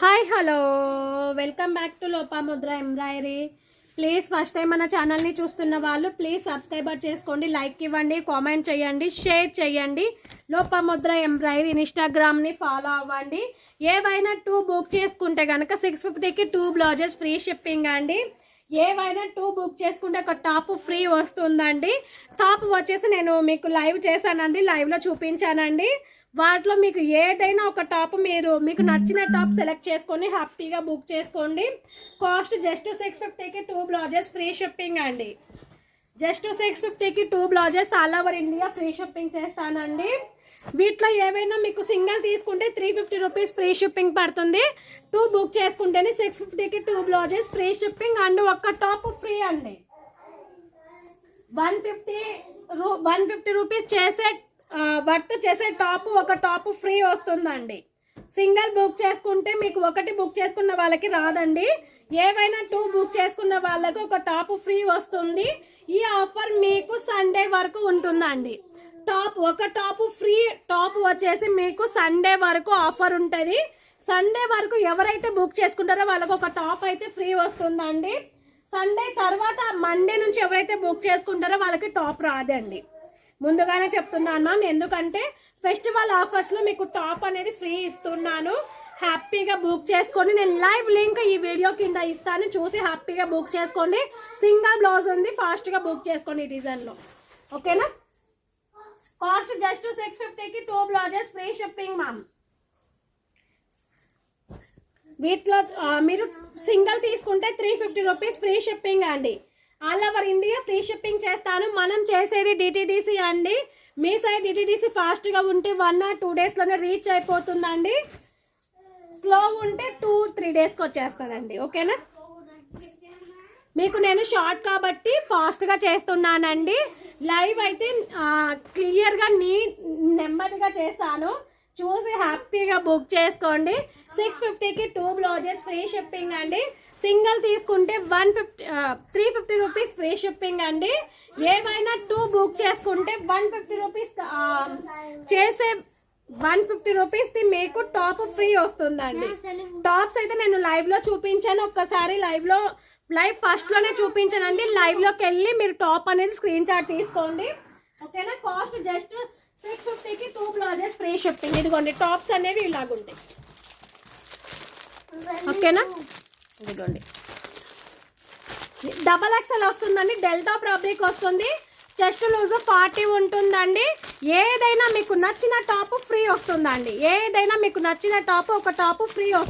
Hi hello. Welcome back to Lopamudra embroidery please first time మన ఛానల్ని చూస్తున్న వాళ్ళు ప్లీజ్ సబ్స్క్రైబర్ చేసుకోండి లైక్ ఇవ్వండి కామెంట్ చేయండి షేర్ చేయండి. లోపముద్ర ఎంబ్రాయిరీ ఇన్స్టాగ్రామ్ని ఫాలో అవ్వండి. ఏవైనా టూ బుక్ చేసుకుంటే కనుక సిక్స్ ఫిఫ్టీకి టూ బ్లౌజెస్ ఫ్రీ షిప్పింగ్ అండి. ఏవైనా టూ బుక్ చేసుకుంటే ఒక టాప్ ఫ్రీ వస్తుందండి. టాప్ వచ్చేసి నేను మీకు లైవ్ చేశానండి లైవ్లో చూపించానండి. వాటిలో మీకు ఏదైనా ఒక టాప్ మీరు మీకు నచ్చిన టాప్ సెలెక్ట్ చేసుకొని హ్యాపీగా బుక్ చేసుకోండి. కాస్ట్ జస్ట్ సిక్స్ ఫిఫ్టీకి టూ బ్లౌజెస్ ఫ్రీ షిప్పింగ్ అండి. జస్ట్ సిక్స్ ఫిఫ్టీకి two blouses all over India free shipping చేస్తానండి. వీటిలో ఏవైనా మీకు సింగిల్ తీసుకుంటే three fifty rupees free shipping పడుతుంది. టూ బుక్ చేసుకుంటేనే సిక్స్ ఫిఫ్టీకి two blouses free shipping and ఒక్క టాప్ ఫ్రీ అండి. వన్ ఫిఫ్టీ రూ వన్ ఫిఫ్టీ రూపీస్ చేసే వర్త్ చేసే టాప్ ఒక టాప్ ఫ్రీ వస్తుందండి. సింగిల్ బుక్ చేసుకుంటే మీకు ఒకటి బుక్ చేసుకున్న వాళ్ళకి రాదండి. ఏవైనా టూ బుక్ చేసుకున్న వాళ్ళకి ఒక టాప్ ఫ్రీ వస్తుంది. ఈ ఆఫర్ మీకు సండే వరకు ఉంటుందండి. టాప్ ఒక టాప్ ఫ్రీ టాప్ వచ్చేసి మీకు సండే వరకు ఆఫర్ ఉంటుంది. సండే వరకు ఎవరైతే బుక్ చేసుకుంటారో వాళ్ళకు ఒక టాప్ అయితే ఫ్రీ వస్తుందండి. సండే తర్వాత మండే నుంచి ఎవరైతే బుక్ చేసుకుంటారో వాళ్ళకి టాప్ రాదండి. ముందుగానే చెప్తున్నాను మ్యామ్ ఎందుకంటే ఫెస్టివల్ ఆఫర్స్లో మీకు టాప్ అనేది ఫ్రీ ఇస్తున్నాను. హ్యాపీగా బుక్ చేసుకొని నేను లైవ్ లింక్ ఈ వీడియో కింద ఇస్తాను. చూసి హ్యాపీగా బుక్ చేసుకోండి. సింగిల్ బ్లౌజ్ ఉంది. ఫాస్ట్గా బుక్ చేసుకోండి ఈ డిజైన్లో. ఓకేనా? కాస్ట్ జస్ట్ సిక్స్ ఫిఫ్టీకి two blouses free shipping ma'am. వీటిలో మీరు సింగిల్ తీసుకుంటే three fifty rupees free shipping అండి. All over India free shipping చేస్తాను. మనం చేసేది డిటిడిసి అండి. మీ సైడ్ డిటిడిసి ఫాస్ట్గా ఉంటే వన్ ఆర్ టూ డేస్లోనే రీచ్ అయిపోతుందండి. స్లో ఉంటే టూ త్రీ డేస్కి వచ్చేస్తుందండి. ఓకేనా? మీకు నేను షార్ట్ కాబట్టి ఫాస్ట్గా చేస్తున్నానండి. లైవ్ అయితే క్లియర్గా నీ నెమ్మదిగా చేస్తాను. చూసి హ్యాపీగా బుక్ చేసుకోండి. సిక్స్ ఫిఫ్టీకి టూ బ్లౌజెస్ ఫ్రీ షిప్పింగ్ అండి. సింగిల్ తీసుకుంటే one fifty three fifty rupees free shipping అండి. ఏమైనా టూ బుక్ చేసుకుంటే వన్ ఫిఫ్టీ రూపీస్ చేసే వన్ ఫిఫ్టీ రూపీస్ది మీకు టాప్ ఫ్రీ వస్తుందండి. టాప్స్ అయితే నేను లైవ్లో చూపించాను. ఒక్కసారి లైవ్లో లైవ్ ఫస్ట్లోనే చూపించానండి. లైవ్లోకి వెళ్ళి మీరు టాప్ అనేది స్క్రీన్ షాట్ తీసుకోండి. ఓకేనా? కాస్ట్ జస్ట్ సిక్స్ ఫిఫ్టీకి టూ బ్లౌజెస్ ఫ్రీ షిప్పింగ్ ఇదిగోండి టాప్స్ అనేవి ఇలాగుంటాయి. ఓకేనా? ఇదిగోండి. డబల్ ఎక్స్ఎల్ వస్తుందండి. డెల్టా ఫ్యాబ్రిక్ వస్తుంది. చెస్ట్ లూజ్ ఫార్టీ ఉంటుందండి. ఏదైనా మీకు నచ్చిన టాప్ ఫ్రీ వస్తుందండి. ఏదైనా మీకు నచ్చిన టాప్ ఒక టాప్ ఫ్రీ వస్తుంది.